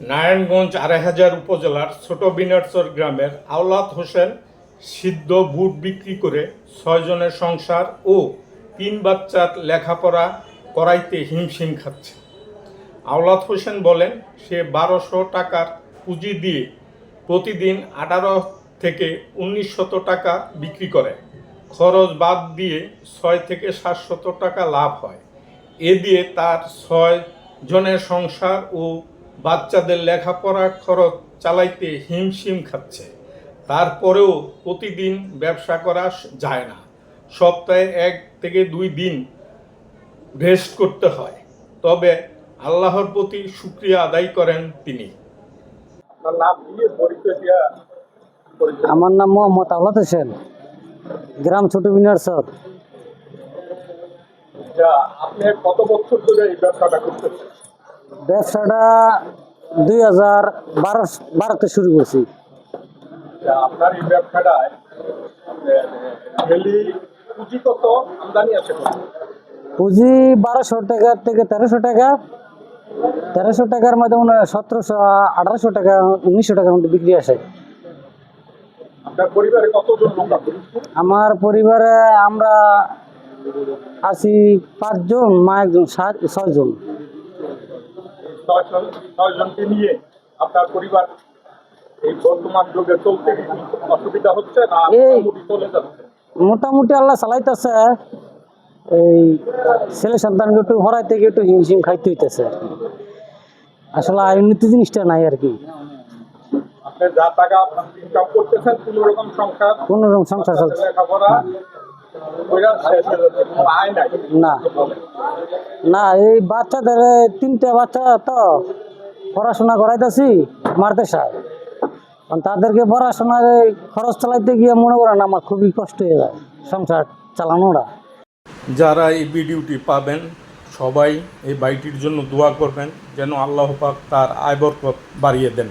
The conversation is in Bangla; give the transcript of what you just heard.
নারায়ণগঞ্জ আড়াই হাজার উপজেলার ছোট বিনারচর গ্রামের আওলাদ হোসেন সিদ্ধ বুট বিক্রি করে ছয়জনের সংসার ও তিন বাচ্চার লেখাপড়া করাইতে হিমশিম খাচ্ছে। আওলাদ হোসেন বলেন, সে বারোশো টাকার পুঁজি দিয়ে প্রতিদিন আঠারো থেকে উনিশ শত টাকা বিক্রি করে। খরচ বাদ দিয়ে ছয় থেকে সাতশত টাকা লাভ হয়। এ দিয়ে তার ছয় জনের সংসার ও বাচ্চাদের লেখাপড়া খরচ চালাইতে হিমশিম খাচ্ছে। তারপরেও প্রতিদিন ব্যবসা করা যায় না। সপ্তাহে এক থেকে দুই দিন রেস্ট করতে হয়। তবে আল্লাহর প্রতি শুক্রিয়া আদায় করেন তিনি। আপনার নাম দিয়ে পরিচয় দেওয়া আমার নাম মোহাম্মদ আওলাদ হোসেন গ্রাম ছোট বিনার সর যা আপনি কত বছর ধরে এই ব্যবসাটা করতেছেন? ব্যবসাটা দুই হাজার বারো বারোতে শুরু করছি। আপনার এই ব্যবসাটায় পুঁজি কত আমদানি আছে পুঁজি বারোশো টাকা থেকে তেরোশো টাকা। তেরোশো টাকার মধ্যে মনে হয় সতেরোশো আঠারোশো টাকা উনিশশো টাকার মধ্যে বিক্রি আসে। আমার পরিবারে আমরা আছি পাঁচজন মা একজন সাত- ছয়জন। ছয়জন ছয়জনকে নিয়ে আপনার পরিবার এই বর্তমান যুগে চলতে অসুবিধা হচ্ছে না মোটামুটি চলে যাচ্ছে? মোটামুটি আল্লাহ চালাইতেছে। এই ছেলে সন্তানকে একটু হরাইতে গিয়ে একটু হিমশিম খাইতে হইতেছে। আসলে আয় উন্নতি জিনিসটা নাই আর কি। আপনি যা টাকা ইনকাম করতেছেন কোনো রকম সংসার কোন রকম সংসার চলছে। না। এই বাচ্চাদের তিনটা বাচ্চা তো পড়াশোনা করাইতেছি মারতে সায় কারণ তাদেরকে পড়াশোনার খরচ চালাইতে গিয়ে মনে করেন আমার খুবই কষ্ট হয়ে যায় সংসার চালানোটা। যারা এই ভিডিওটি পাবেন, সবাই এই বাইটির জন্য দোয়া করবেন, যেন আল্লাহ পাক তার আয় বরকত বাড়িয়ে দেন।